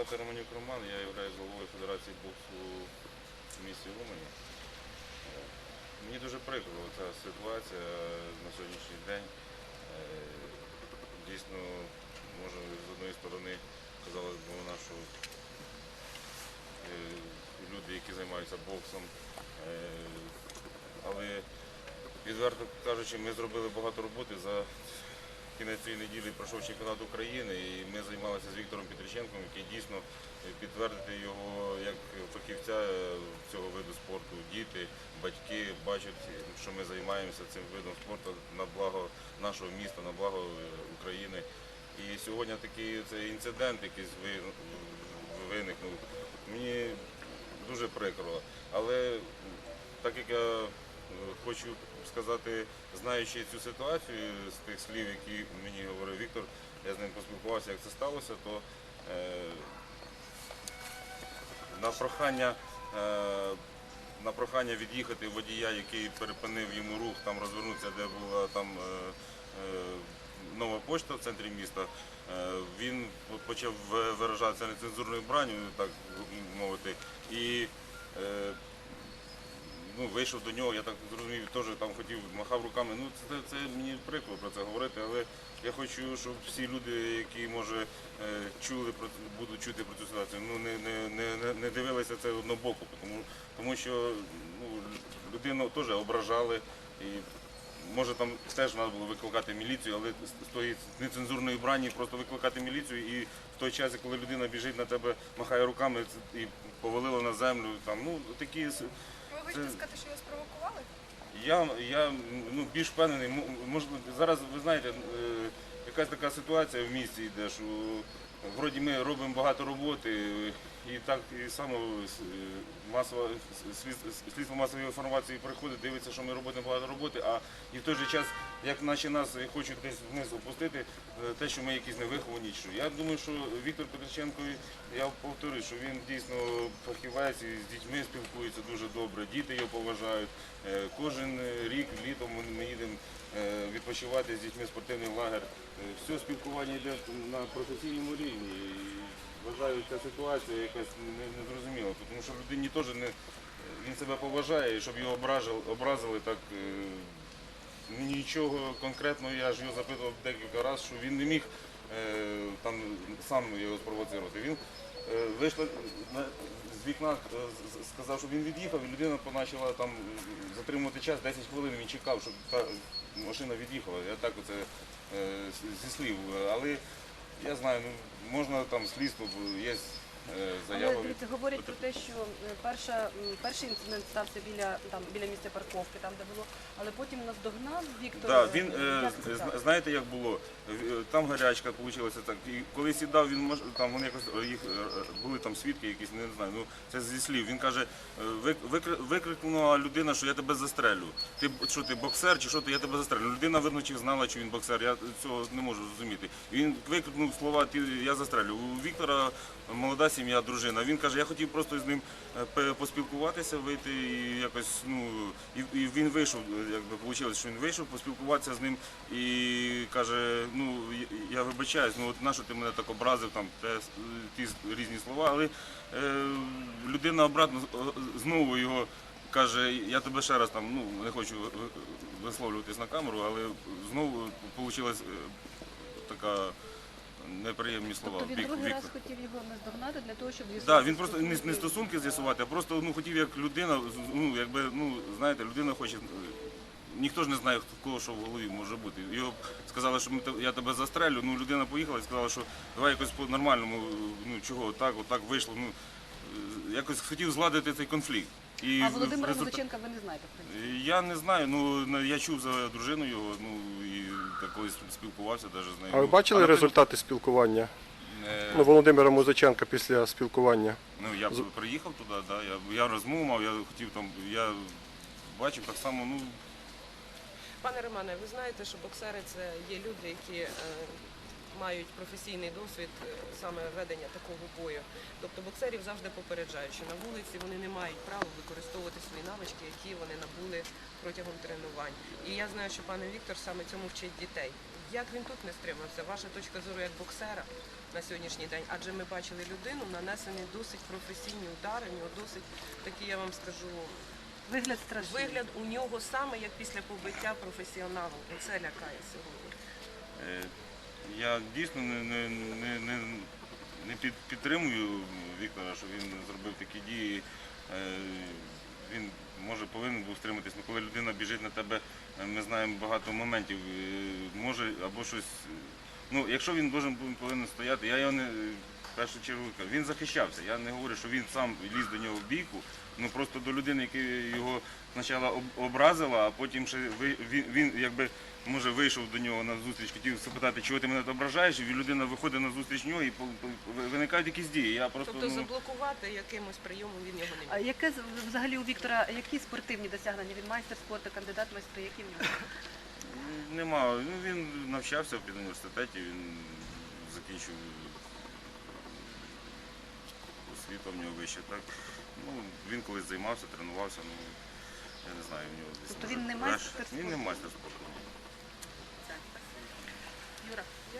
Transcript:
звати Романюк Роман, я являюсь головою Федерації боксу в місті Умані. Е, Мені дуже прикро ця ситуація на сьогоднішній день. Е, Дійсно, може, з одної сторони, казалось би, вона, е, люди, які займаються боксом, але відверто кажучи, ми зробили багато роботи за кінець цієї неділі пройшов чемпіонат України і ми займалися з Віктором Петриченком, який дійсно підтвердити його як фахівця е, цього виду спорту. Діти, батьки бачать, що ми займаємося цим видом спорту на благо нашого міста, на благо е, України. І сьогодні такий цей інцидент якийсь виникнув. Мені дуже прикро. Але так як я хочу сказати, знаючи цю ситуацію з тих слів, які мені говорив Віктор, я з ним поспілкувався, як це сталося, то е, на прохання. Е, на прохання від'їхати водія, який перепинив йому рух, там розвернутися, де була там е, нова почта в центрі міста. Він почав виражатися нецензурною бранню, так мовити, і ну, вийшов до нього, я так зрозумів, теж там хотів, махав руками. Ну, це, це мені прикро про це говорити, але я хочу, щоб всі люди, які може е, чули про будуть чути про цю ситуацію, ну не, не, не, не- дивилися це однобоко, тому, тому що ну, людину теж ображали і. Може там теж треба було викликати міліцію, але з тої нецензурної брані просто викликати міліцію і в той час, коли людина біжить на тебе, махає руками і повалила на землю. Там ну такі Ви хочете сказати, що його спровокували? я, я ну, більш впевнений, м- зараз ви знаєте, е, якась така ситуація в місті йде, що вроді ми робимо багато роботи, і так і само е, масова слід- слідство масової інформації приходить, дивиться, що ми робимо багато роботи, а і в той же час, як наче нас хочуть десь вниз опустити, е, те, що ми якісь невиховані. Що. Я думаю, що Віктор Петриченко, я повторюю, що він дійсно фахівець і з дітьми спілкується добре, діти його поважають. Е, Кожен рік літом ми- їдемо е, відпочивати з дітьми спортивний лагер. Е, Все спілкування йде на професійному рівні. Вважаю, ця ситуація якась незрозуміла, тому що людині теж не він себе поважає, щоб його образили так. е, Нічого конкретного, я ж його запитував декілька разів, що він не міг е, сам його спровоцирувати. Він е, вийшла з вікна, е, сказав, що він від'їхав, і людина почала там е, затримувати час, 10 хвилин він чекав, щоб та машина від'їхала. Я так оце е, зі слів. Але я знаю, ну можна там слідство, є е, Але заява. дивіться, говорять про те, що е, перша, перший інцидент стався біля, там, біля місця парковки, там де було, але потім нас догнав Віктор. Да, е, він е, як це знаєте, як було? В- Там гарячка вийшла так. І коли сідав, він мож- там вони якось їх е, були там свідки, якісь не знаю. Ну це зі слів. Він каже, е, вик- викри- викрикнула людина, що я тебе застрелю. Ти б- що ти боксер, чи що ти я тебе застрелю? Людина видно, чи знала, що він боксер. Я цього не можу зрозуміти. Він викрикнув слова Ти я застрелю. У Віктора молода сім'я, дружина. Він каже, я хотів просто з ним е, поспілкуватися, вийти і якось, ну і, він вийшов, е, якби вийшло, що він вийшов, поспілкуватися з ним і каже, ну я- вибачаюсь, ну от нащо ти мене так образив, там те, ті різні слова, але е, людина обратно е, знову його. Каже, я тебе ще раз там, ну не хочу ви- висловлюватись на камеру, але знову вийшла така неприємні слова. Тобто він другий раз хотів його наздогнати для того, щоб Так, з'ясувати він просто не, не стосунки. з'ясувати, а просто ну, хотів як людина, ну, якби, ну, знаєте, людина хоче. е, Ніхто ж не знає, хто кого що в голові може бути. Його сказали, що ми те- я тебе застрелю. Ну, людина поїхала і сказала, що давай якось по-нормальному, ну чого, отак, отак вийшло. Ну, е, якось хотів зладити цей конфлікт. І А в- Володимира результаті- Музиченка ви не знаєте, в принципі. Я не знаю, ну на- я чув за дружину його, ну і так колись спілкувався навіть з нею. А ви бачили результати спілкування ну, Володимира Музиченка після спілкування? Ну я приїхав туди, да, я, я розмову мав, я хотів там, я бачив так само, ну Пане Романе, ви знаєте, що боксери це є люди, які е, мають професійний досвід е, саме ведення такого бою. Тобто боксерів завжди попереджають, що на вулиці вони не мають права використовувати свої навички, які вони набули протягом тренувань. І я знаю, що пане Віктор саме цьому вчить дітей. Як він тут не стримався? Ваша точка зору як боксера? на сьогоднішній день, адже ми бачили людину, нанесені досить професійні удари, у нього досить такі, я вам скажу, Вигляд страшний. вигляд у нього саме як після побиття професіоналом. І це лякає сьогодні. Я дійсно не, не, не, не, під, підтримую Віктора, що він зробив такі дії. Е, Він може повинен був стриматись, але коли людина біжить на тебе, е, ми знаємо багато моментів, е, може або щось. Ну, якщо він должен повинен стояти, я його не в першу чергу він захищався. Я не говорю, що він сам ліз до нього в бійку. Ну просто до людини, яка його спочатку образила, а потім ще він, він якби може вийшов до нього на зустріч, хотів запитати, чого ти мене ображаєш, і людина виходить на зустріч нього і виникають якісь дії. Я просто Тобто ну, заблокувати якимось прийомом він його не А яке взагалі у Віктора, які спортивні досягнення? Він майстер спорту, кандидат майстри, які в нього? нема. Ну він навчався в університеті, він закінчив освіту в нього вище. Так ну він колись займався, тренувався. Ну я не знаю, в нього десь Тобто він не кращ- спорту? Він не майстер спорту.